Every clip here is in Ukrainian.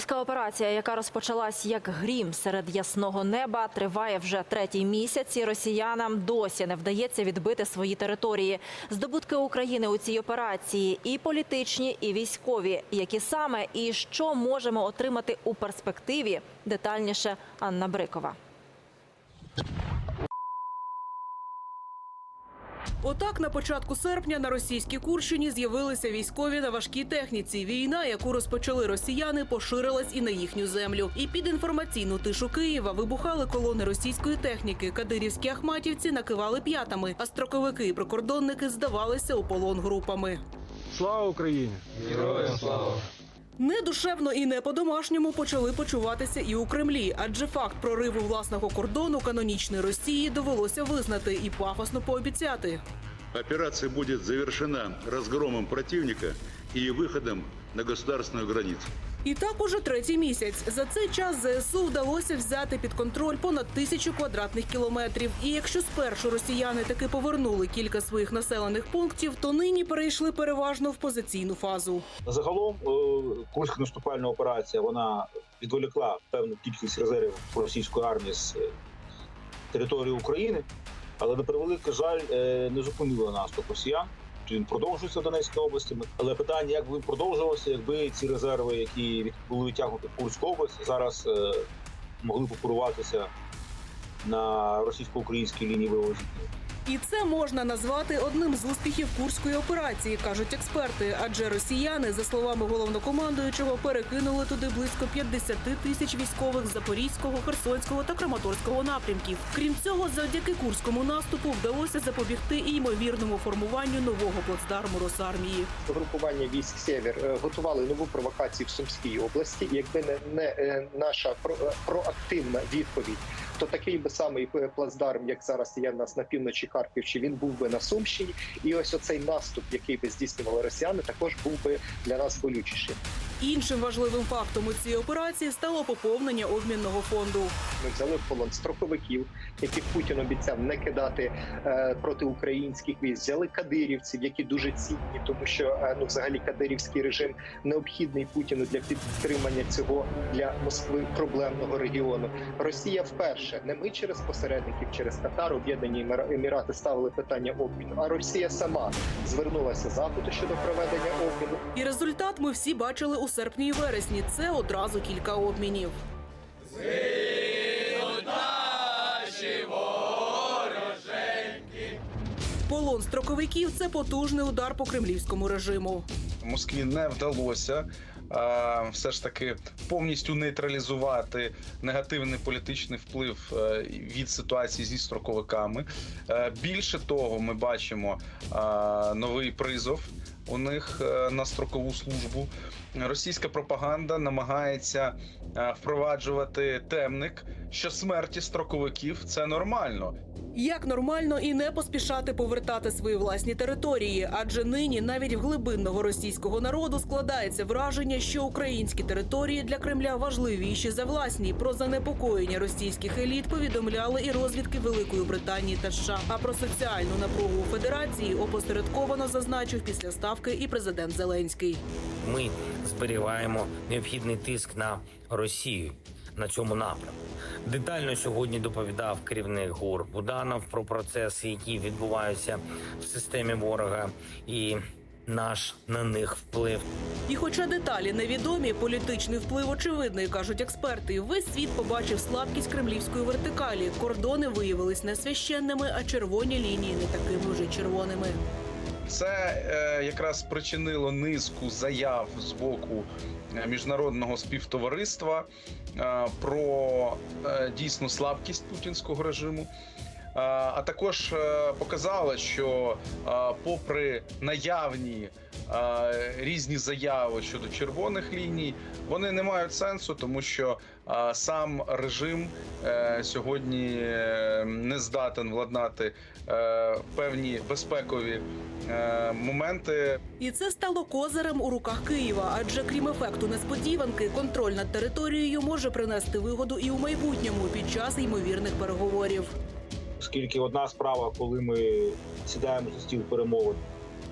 Курська операція, яка розпочалась як грім серед ясного неба, триває вже третій місяць. і Росіянам досі не вдається відбити свої території. Здобутки України у цій операції і політичні, і військові. Які саме і що можемо отримати у перспективі? Детальніше Анна Брикова. Отак на початку серпня на російській Курщині з'явилися військові на важкій техніці. Війна, яку розпочали росіяни, поширилась і на їхню землю. І під інформаційну тишу Києва вибухали колони російської техніки. Кадирівські ахматівці накивали п'ятами, а строковики і прикордонники здавалися у полон групами. Слава Україні! Не душевно і не по-домашньому почали почуватися і у Кремлі, адже факт прориву власного кордону канонічної Росії довелося визнати і пафосно пообіцяти. Операція буде завершена розгромом противника і выходом на государственную границу. І так уже третій місяць. За цей час ЗСУ вдалося взяти під контроль понад тисячу квадратних кілометрів. І якщо спершу росіяни таки повернули кілька своїх населених пунктів, то нині перейшли переважно в позиційну фазу. Загалом е, Курська наступальна операція вона відволікла певну кількість резервів російської армії з е, території України, але на превеликий жаль е, не зупинила наступ росіян. Він продовжується в Донецькій області. Але питання, як би він продовжувався, якби ці резерви, які були відтягнуті в Курську область, зараз е, могли б опоруватися на російсько-українській лінії зіткнення. І це можна назвати одним з успіхів курської операції, кажуть експерти. Адже росіяни, за словами головнокомандуючого, перекинули туди близько 50 тисяч військових Запорізького, Херсонського та Краматорського напрямків. Крім цього, завдяки курському наступу вдалося запобігти і ймовірному формуванню нового плацдарму Росармії. Групування військ Сєвєр е, готували нову провокацію в Сумській області. Якби не, не е, наша про, е, проактивна відповідь, то такий би самий плацдарм, як зараз є в нас на півночі Харківщини, він був би на Сумщині. І ось оцей наступ, який би здійснювали росіяни, також був би для нас болючішим. Іншим важливим фактом у цій операції стало поповнення обмінного фонду. Ми взяли в полон строковиків, яких Путін обіцяв не кидати е, проти українських військ. Взяли кадирівців, які дуже цінні, тому що е, ну взагалі кадирівський режим необхідний Путіну для підтримання цього для Москви проблемного регіону. Росія вперше не ми через посередників, через Катар, Об'єднані Еміра- Емірати ставили питання обміну, а Росія сама звернулася запиту щодо проведення обміну. І результат ми всі бачили у серпні і вересні. Це одразу кілька обмінів. Полон строковиків це потужний удар по кремлівському режиму. Москві не вдалося все ж таки повністю нейтралізувати негативний політичний вплив е, від ситуації зі строковиками. Е, Більше того, ми бачимо а, новий призов у них е, на строкову службу. Російська пропаганда намагається е, впроваджувати темник, що смерті строковиків це нормально. Як нормально і не поспішати повертати свої власні території, адже нині навіть в глибинного російського народу складається враження, що українські території для Кремля важливіші за власні. Про занепокоєння російських еліт повідомляли і розвідки Великої Британії та США. А про соціальну напругу у федерації опосередковано зазначив після ставки і президент Зеленський. ми зберігаємо необхідний тиск на Росію на цьому напрямку. Детально сьогодні доповідав керівник ГУР Буданов про процеси, які відбуваються в системі ворога, і наш на них вплив. І хоча деталі невідомі, політичний вплив очевидний, кажуть експерти. Весь світ побачив слабкість кремлівської вертикалі. Кордони виявились не священними, а червоні лінії не такими вже червоними. Це е, якраз спричинило низку заяв з боку е, міжнародного співтовариства е, про е, дійсну слабкість путінського режиму. Е, а також е, показало, що, попри наявні різні заяви щодо червоних ліній, вони не мають сенсу, тому що е, сам режим е, сьогодні е, не здатен владнати е, певні безпекові е, моменти. І це стало козирем у руках Києва, адже крім ефекту несподіванки, контроль над територією може принести вигоду і у майбутньому під час ймовірних переговорів. Оскільки одна справа, коли ми сідаємо за стіл перемовин,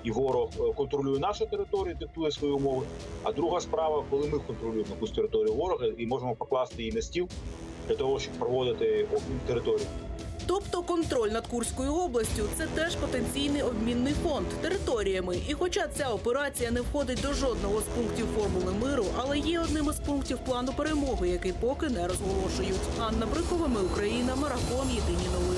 і ворог е, контролює нашу територію, диктує свої умови. А друга справа, коли ми контролюємо якусь територію ворога і можемо покласти її на стіл для того, щоб проводити обмін території. Тобто контроль над Курською областю це теж потенційний обмінний фонд територіями. І хоча ця операція не входить до жодного з пунктів формули миру, але є одним із пунктів плану перемоги, який поки не розголошують. Анна Брикова, ми Україна, марафон. Єдині новини.